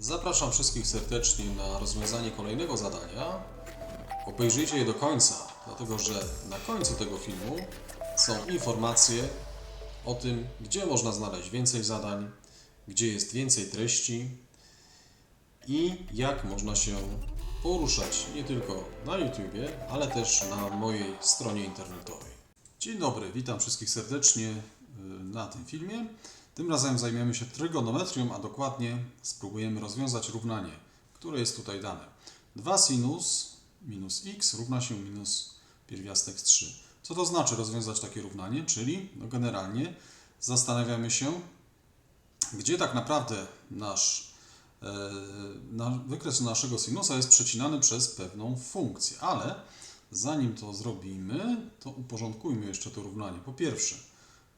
Zapraszam wszystkich serdecznie na rozwiązanie kolejnego zadania. Obejrzyjcie je do końca, dlatego że na końcu tego filmu są informacje o tym, gdzie można znaleźć więcej zadań, gdzie jest więcej treści i jak można się poruszać nie tylko na YouTubie, ale też na mojej stronie internetowej. Dzień dobry, witam wszystkich serdecznie y, na tym filmie. Tym razem zajmiemy się trygonometrią, a dokładnie spróbujemy rozwiązać równanie, które jest tutaj dane. 2 sinus minus x równa się minus pierwiastek z 3. Co to znaczy rozwiązać takie równanie? Czyli no generalnie zastanawiamy się, gdzie tak naprawdę nasz e, na, wykres naszego sinusa jest przecinany przez pewną funkcję, ale zanim to zrobimy, to uporządkujmy jeszcze to równanie. Po pierwsze,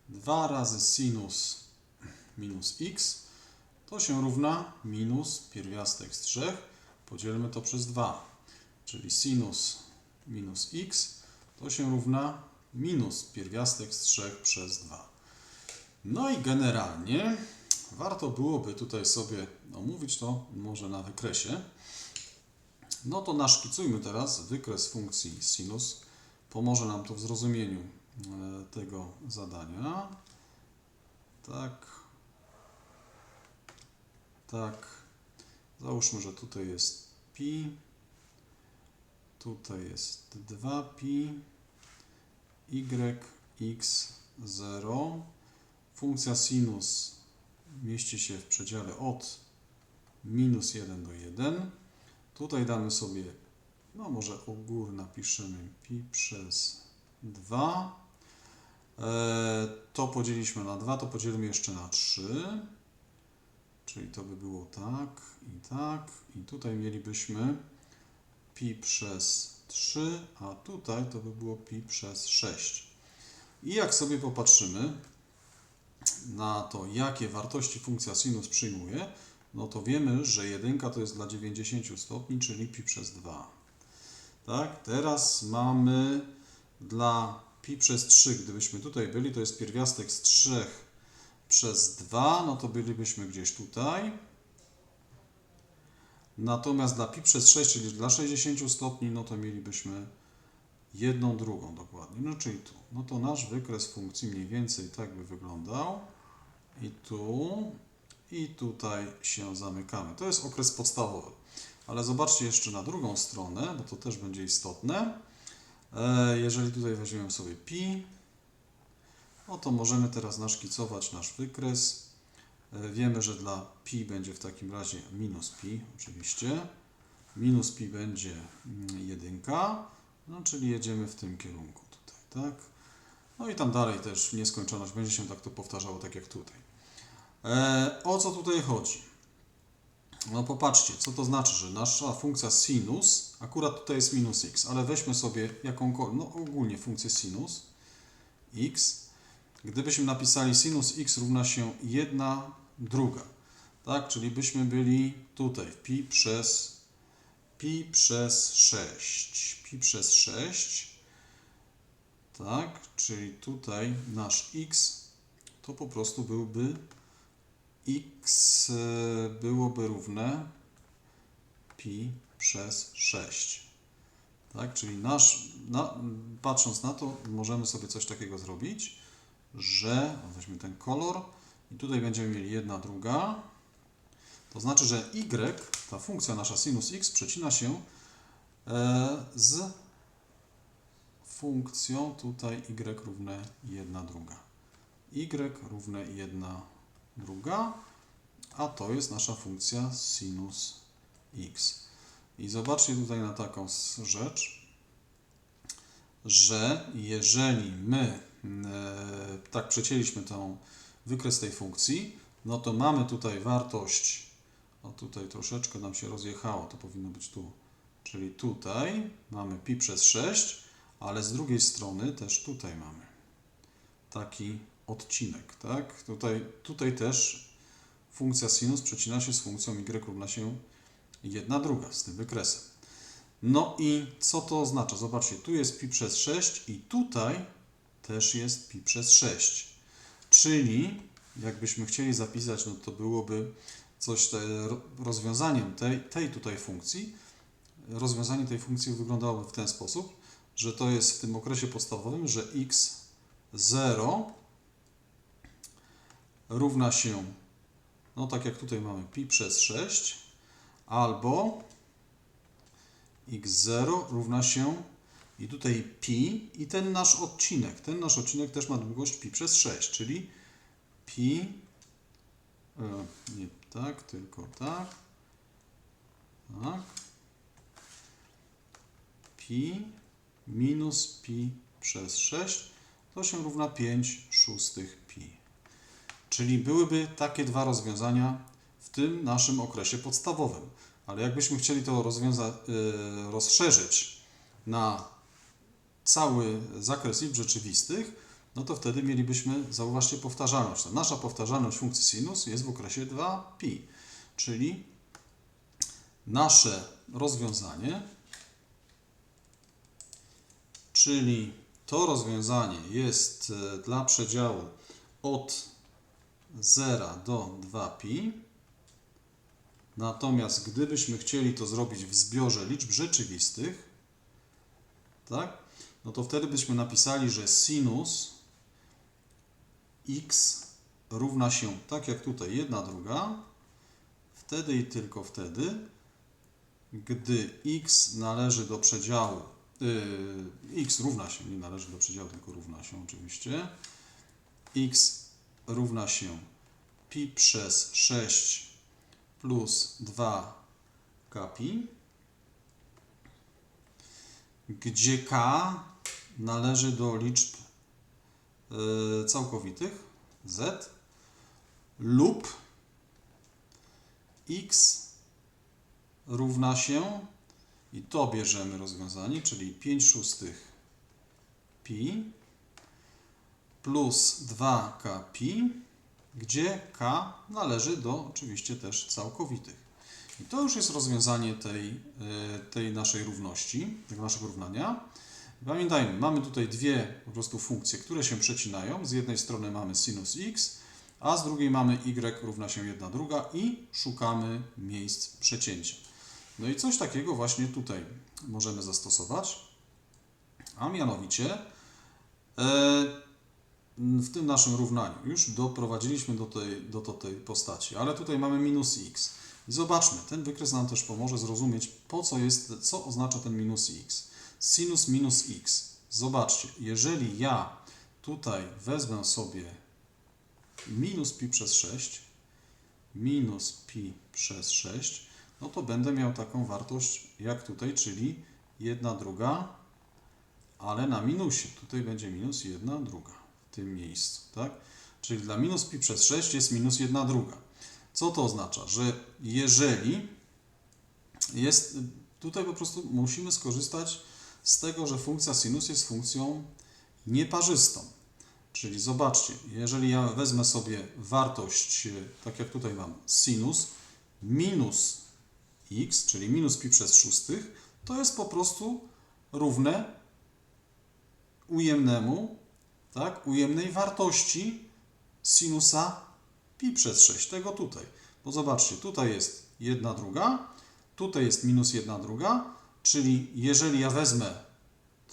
2 razy sinus minus x to się równa minus pierwiastek z 3. Podzielmy to przez 2, czyli sinus minus x to się równa minus pierwiastek z 3 przez 2. No i generalnie warto byłoby tutaj sobie omówić to może na wykresie. No to naszkicujmy teraz wykres funkcji sinus. Pomoże nam to w zrozumieniu e, tego zadania. Tak. Tak. Załóżmy, że tutaj jest pi. Tutaj jest 2pi. y, x, 0. Funkcja sinus mieści się w przedziale od minus 1 do 1. Tutaj damy sobie, no może u góry napiszemy pi przez 2. E, to podzieliliśmy na 2, to podzielimy jeszcze na 3. Czyli to by było tak i tak. I tutaj mielibyśmy pi przez 3, a tutaj to by było pi przez 6. I jak sobie popatrzymy na to, jakie wartości funkcja sinus przyjmuje, no to wiemy, że jedynka to jest dla 90 stopni, czyli pi przez 2. Tak, teraz mamy dla pi przez 3, gdybyśmy tutaj byli, to jest pierwiastek z 3 przez 2, no to bylibyśmy gdzieś tutaj. Natomiast dla pi przez 6, czyli dla 60 stopni, no to mielibyśmy jedną drugą dokładnie, no czyli tu. No to nasz wykres funkcji mniej więcej tak by wyglądał. I tu, i tutaj się zamykamy. To jest okres podstawowy. Ale zobaczcie jeszcze na drugą stronę, bo to też będzie istotne. E, Jeżeli tutaj weźmiemy sobie pi, no to możemy teraz naszkicować nasz wykres. E, Wiemy, że dla pi będzie w takim razie minus pi, oczywiście. Minus pi będzie mm, jedynka, no czyli jedziemy w tym kierunku tutaj, tak? No i tam dalej też w nieskończoność będzie się tak to powtarzało, tak jak tutaj. E, o co tutaj chodzi? No popatrzcie, co to znaczy, że nasza funkcja sinus, akurat tutaj jest minus x, ale weźmy sobie jakąkolwiek, no ogólnie funkcję sinus x, gdybyśmy napisali sinus x równa się 1 druga, tak, czyli byśmy byli tutaj w pi przez pi przez 6, pi przez 6, tak, czyli tutaj nasz x to po prostu byłby x byłoby równe pi przez 6. Tak, czyli nasz, na, patrząc na to, możemy sobie coś takiego zrobić, że weźmy ten kolor i tutaj będziemy mieli jedna druga. To znaczy, że y, ta funkcja nasza sinus x przecina się e, z funkcją tutaj y równe 1 druga. y równe 1 druga, a to jest nasza funkcja sinus x. I zobaczcie tutaj na taką rzecz, że jeżeli my tak przecięliśmy tą wykres tej funkcji, no to mamy tutaj wartość, o tutaj troszeczkę nam się rozjechało, to powinno być tu, czyli tutaj mamy pi przez 6, ale z drugiej strony też tutaj mamy taki odcinek, tak? Tutaj, tutaj też funkcja sinus przecina się z funkcją y równa się 1 druga z tym wykresem. No i co to oznacza? Zobaczcie, tu jest pi przez 6 i tutaj też jest pi przez 6. Czyli jakbyśmy chcieli zapisać, no to byłoby coś, te, ro- rozwiązaniem tej, tej tutaj funkcji, rozwiązanie tej funkcji wyglądałoby w ten sposób, że to jest w tym okresie podstawowym, że x0 równa się, no tak jak tutaj mamy pi przez 6, albo x0 równa się i tutaj pi i ten nasz odcinek. Ten nasz odcinek też ma długość pi przez 6, czyli pi, e, nie tak, tylko tak, tak, pi minus pi przez 6 to się równa 5 szóstych pi. Czyli byłyby takie dwa rozwiązania w tym naszym okresie podstawowym. Ale jakbyśmy chcieli to rozwiąza- y, rozszerzyć na cały zakres liczb rzeczywistych, no to wtedy mielibyśmy, zauważcie, powtarzalność. Ta nasza powtarzalność funkcji sinus jest w okresie 2pi, czyli nasze rozwiązanie, czyli to rozwiązanie jest e, dla przedziału od 0 do 2pi, natomiast gdybyśmy chcieli to zrobić w zbiorze liczb rzeczywistych, tak, no to wtedy byśmy napisali, że sinus x równa się, tak jak tutaj, jedna druga, wtedy i tylko wtedy, gdy x należy do przedziału, yy, x równa się, nie należy do przedziału, tylko równa się oczywiście, x równa się pi przez 6 plus 2 kapi, gdzie k należy do liczb y, całkowitych z lub x równa się i to bierzemy rozwiązanie, czyli 5 szóstych pi plus 2k pi, gdzie k należy do oczywiście też całkowitych. I to już jest rozwiązanie tej, y, tej naszej równości, tego naszego równania. Pamiętajmy, mamy tutaj dwie po prostu funkcje, które się przecinają. Z jednej strony mamy sinus x, a z drugiej mamy y równa się 1 druga i szukamy miejsc przecięcia. No i coś takiego właśnie tutaj możemy zastosować, a mianowicie e, w tym naszym równaniu już doprowadziliśmy do tej, do, do tej postaci, ale tutaj mamy minus x. Zobaczmy, ten wykres nam też pomoże zrozumieć, po co jest, co oznacza ten minus x. Sinus minus x. Zobaczcie, jeżeli ja tutaj wezmę sobie minus pi przez 6, minus pi przez 6, no to będę miał taką wartość jak tutaj, czyli 1 druga, ale na minusie. Tutaj będzie minus 1 druga w tym miejscu, tak? Czyli dla minus pi przez 6 jest minus 1 druga. Co to oznacza? Że jeżeli jest, tutaj po prostu musimy skorzystać z tego, że funkcja sinus jest funkcją nieparzystą. Czyli zobaczcie, jeżeli ja wezmę sobie wartość, tak jak tutaj mam, sinus minus x, czyli minus pi przez szóstych, to jest po prostu równe ujemnemu, tak, ujemnej wartości sinusa pi przez 6, tego tutaj. Bo zobaczcie, tutaj jest 1 druga, tutaj jest minus 1 druga, czyli jeżeli ja wezmę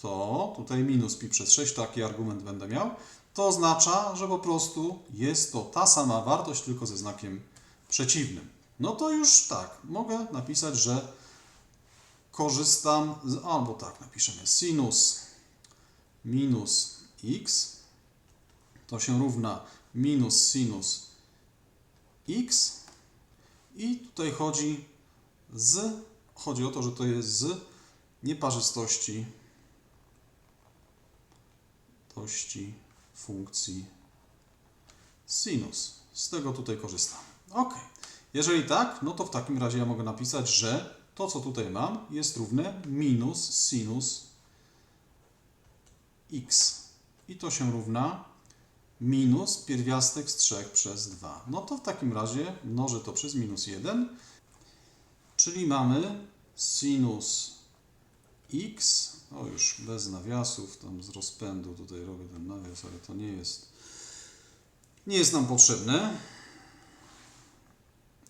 to, tutaj minus pi przez 6, taki argument będę miał, to oznacza, że po prostu jest to ta sama wartość, tylko ze znakiem przeciwnym. No to już tak, mogę napisać, że korzystam z, albo tak napiszemy, sinus minus x to się równa minus sinus x i tutaj chodzi z, chodzi o to, że to jest z nieparzystości tości funkcji sinus. Z tego tutaj korzystam. Ok. Jeżeli tak, no to w takim razie ja mogę napisać, że to, co tutaj mam, jest równe minus sinus x. I to się równa minus pierwiastek z 3 przez 2. No to w takim razie mnożę to przez minus 1, czyli mamy sinus x, o już bez nawiasów, tam z rozpędu tutaj robię ten nawias, ale to nie jest, nie jest nam potrzebne.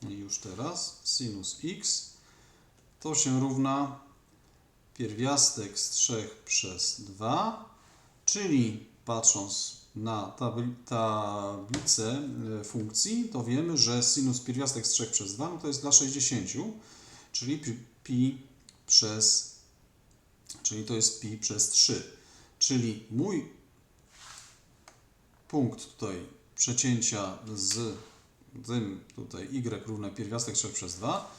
I już teraz sinus x to się równa pierwiastek z 3 przez 2, czyli patrząc na tabli- tablicę e, funkcji, to wiemy, że sinus pierwiastek z 3 przez 2 no to jest dla 60, czyli pi, pi przez, czyli to jest pi przez 3. Czyli mój punkt tutaj przecięcia z tym tutaj y równe pierwiastek 3 przez 2,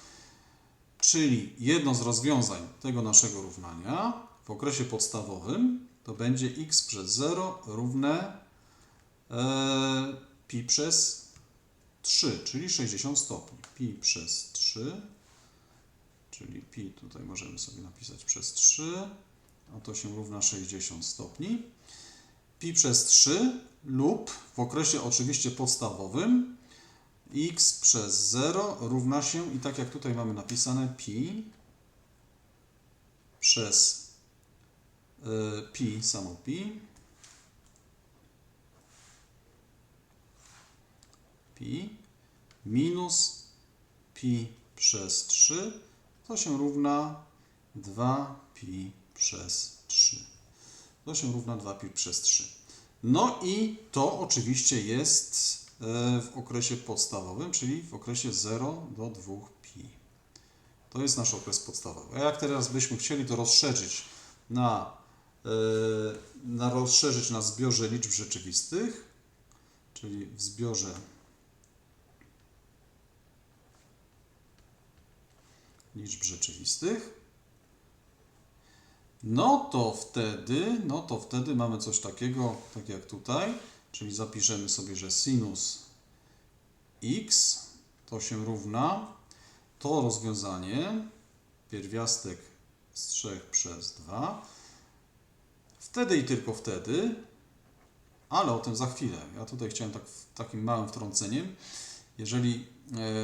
czyli jedno z rozwiązań tego naszego równania w okresie podstawowym to będzie x przez 0 równe e, pi przez 3, czyli 60 stopni. Pi przez 3, czyli pi tutaj możemy sobie napisać przez 3, a to się równa 60 stopni. Pi przez 3 lub w okresie oczywiście podstawowym x przez 0 równa się, i tak jak tutaj mamy napisane, pi przez pi, samo pi, pi minus pi przez 3, to się równa 2pi przez 3. To się równa 2pi przez 3. No i to oczywiście jest e, w okresie podstawowym, czyli w okresie 0 do 2pi. To jest nasz okres podstawowy. A jak teraz byśmy chcieli to rozszerzyć na, na rozszerzyć na zbiorze liczb rzeczywistych, czyli w zbiorze liczb rzeczywistych, no to wtedy, no to wtedy mamy coś takiego, tak jak tutaj, czyli zapiszemy sobie, że sinus x to się równa to rozwiązanie pierwiastek z 3 przez 2. Wtedy i tylko wtedy, ale o tym za chwilę. Ja tutaj chciałem tak, takim małym wtrąceniem. Jeżeli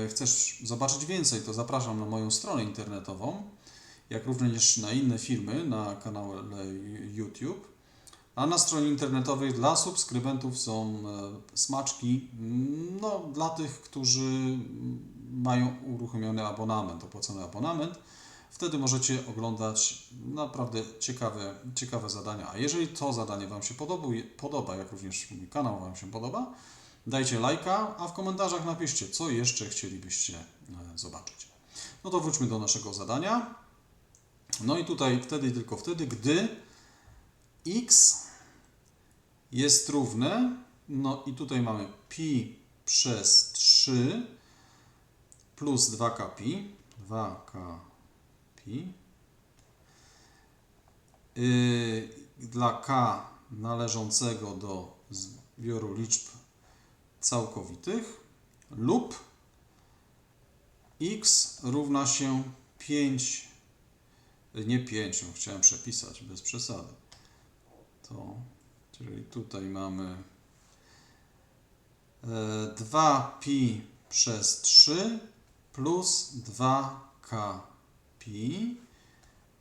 e, chcesz zobaczyć więcej, to zapraszam na moją stronę internetową jak również na inne filmy na kanale YouTube. A na stronie internetowej dla subskrybentów są e, smaczki mm, no, dla tych, którzy mają uruchomiony abonament, opłacony abonament. Wtedy możecie oglądać naprawdę ciekawe, ciekawe zadania. A jeżeli to zadanie Wam się podoba, jak również mój kanał Wam się podoba, dajcie lajka, a w komentarzach napiszcie, co jeszcze chcielibyście e, zobaczyć. No to wróćmy do naszego zadania. No i tutaj wtedy tylko wtedy, gdy x jest równe, no i tutaj mamy pi przez 3 plus 2k pi, 2k pi, yy, dla k należącego do zbioru liczb całkowitych lub x równa się 5 nie 5, no, chciałem przepisać bez przesady. To, czyli tutaj mamy e, 2pi przez 3 plus 2k pi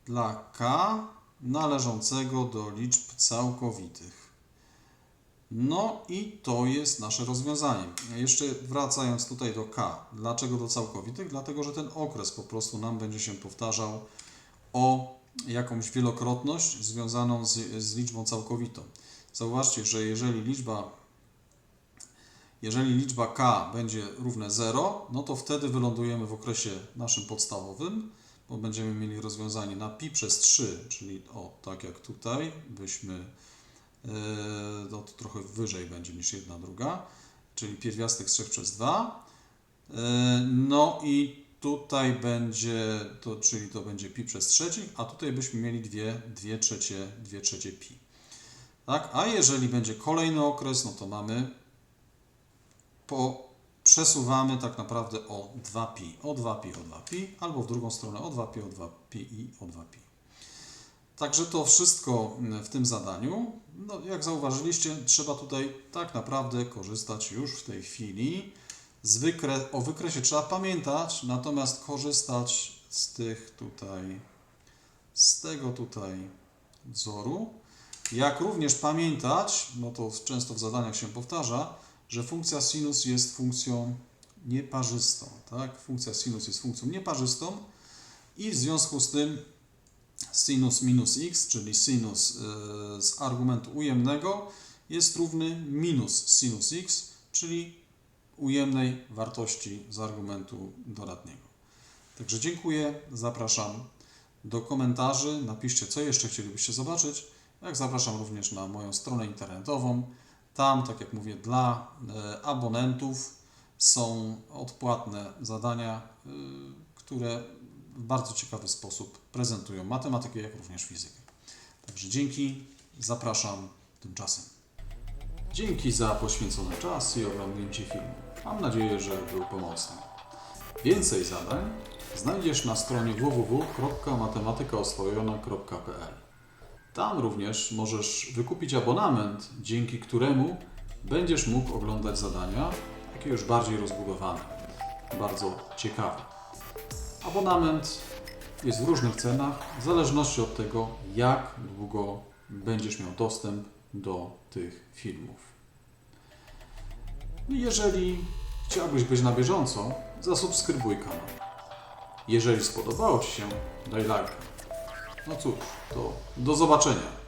dla k należącego do liczb całkowitych. No i to jest nasze rozwiązanie. Jeszcze wracając tutaj do k. Dlaczego do całkowitych? Dlatego, że ten okres po prostu nam będzie się powtarzał o jakąś wielokrotność związaną z, z liczbą całkowitą. Zauważcie, że jeżeli liczba jeżeli liczba k będzie równe 0, no to wtedy wylądujemy w okresie naszym podstawowym, bo będziemy mieli rozwiązanie na pi przez 3, czyli o tak jak tutaj, byśmy yy, to trochę wyżej będzie niż jedna druga, czyli pierwiastek z 3 przez 2. Yy, no i tutaj będzie, to, czyli to będzie pi przez trzeci, a tutaj byśmy mieli 2, 2 trzecie, 2 trzecie pi. Tak? A jeżeli będzie kolejny okres, no to mamy, po, przesuwamy tak naprawdę o 2pi, o 2pi, o 2pi, albo w drugą stronę o 2pi, o 2pi i o 2pi. Także to wszystko w tym zadaniu. No, jak zauważyliście, trzeba tutaj tak naprawdę korzystać już w tej chwili z wykre o wykresie trzeba pamiętać, natomiast korzystać z tych tutaj, z tego tutaj wzoru. Jak również pamiętać, no to często w zadaniach się powtarza, że funkcja sinus jest funkcją nieparzystą. Tak? Funkcja sinus jest funkcją nieparzystą i w związku z tym sinus minus x, czyli sinus y, z argumentu ujemnego jest równy minus sinus x, czyli ujemnej wartości z argumentu doradniego. Także dziękuję, zapraszam do komentarzy, napiszcie co jeszcze chcielibyście zobaczyć, jak zapraszam również na moją stronę internetową. Tam, tak jak mówię, dla e, abonentów są odpłatne zadania, y, które w bardzo ciekawy sposób prezentują matematykę, jak również fizykę. Także dzięki, zapraszam tymczasem. Dzięki za poświęcony czas i oglądnięcie filmu. Mam nadzieję, że był pomocny. Więcej zadań znajdziesz na stronie www.matematykaoswojona.pl. Tam również możesz wykupić abonament, dzięki któremu będziesz mógł oglądać zadania, takie już bardziej rozbudowane, bardzo ciekawe. Abonament jest w różnych cenach, w zależności od tego, jak długo będziesz miał dostęp do tych filmów. Jeżeli chciałbyś być na bieżąco, zasubskrybuj kanał. Jeżeli spodobało Ci się, daj lajka. No cóż, to do zobaczenia.